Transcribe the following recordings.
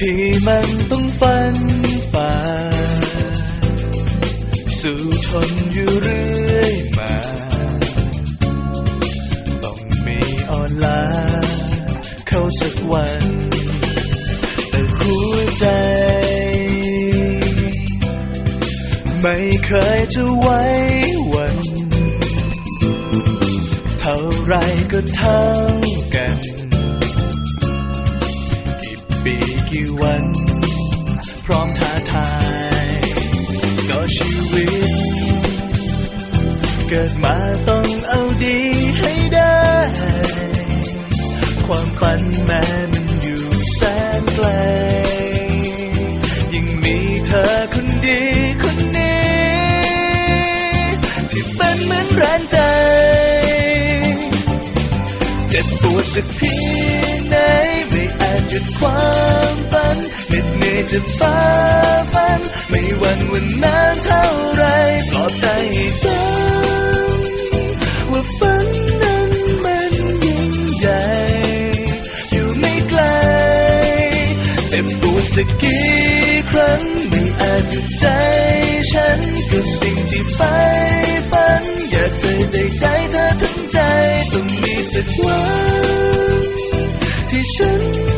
ที่มันต้องฟันฝ่าสู้ทนอยู่เรื่อยมา ต้องมีอ่อนล้าเข้าสักวัน แต่หัวใจ ไม่เคยจะไว้วัน เท่าไรก็เท่ากันกี่ปี กี่วัน พร้อมท้าทาย ก็ชีวิต เกิดมาต้องเอาดีให้ได้ ความฝันแม้มันอยู่แสนไกลยังมีเธอคนดีคนนี้ ที่เป็นเหมือนแรงใจ เจ็บปวดสักเพียงไหนไม่อาจหยุดความ อยจะฝ่าฟัน ไม่วันวันนานเท่าไรปลอบใจจำว่าฝันนั้นมันยิ่งใหญ่ อยู่ไม่ไกล เจ็บปวดสักกี่ครั้งไม่อาจหยุดใจฉันกับสิ่งที่ใฝ่ฝัน อยากจะได้ใจเธอทั้งใจ ต้องมีสักวันที่ฉัน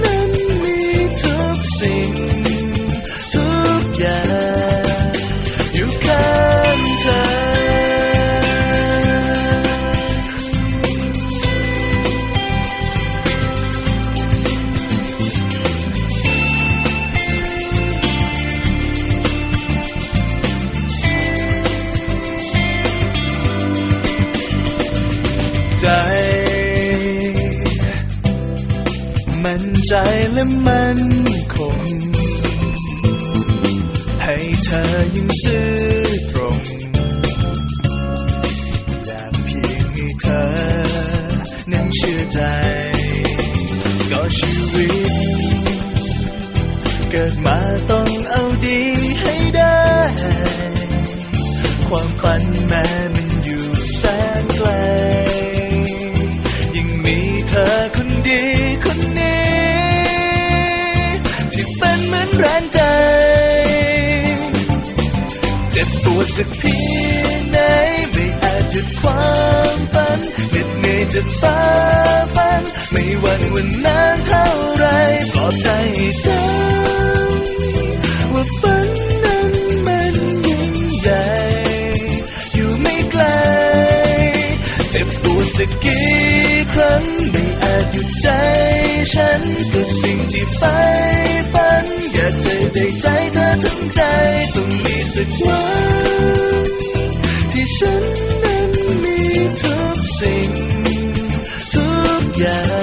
ใจมั่นใจและมั่นคง ให้เธอยังซื่อตรงอยากเพียงให้เธอนั้นเชื่อใจ ก็ชีวิต เกิดมาต้องเอาดีให้ได้ ความฝันแม้ วดสักเพียงไหนไม่อาจหยุดความฝันเหน็ดเหนื่อยจะฝ่าฟัน ไม่วันวันนานเท่าไรปลอบใจให้จำว่าฝันนั้นมันยิ่งใหญ่ อยู่ไม่ไกล เจ็บปวดสักกี่ครั้งไม่อาจหยุดใจฉันกับสิ่งที่ใฝ่ฝันอยากจะได้ใจเธอทั้งใจต้อง สักวันที่ฉันนั้นมีทุกสิ่งทุกอย่าง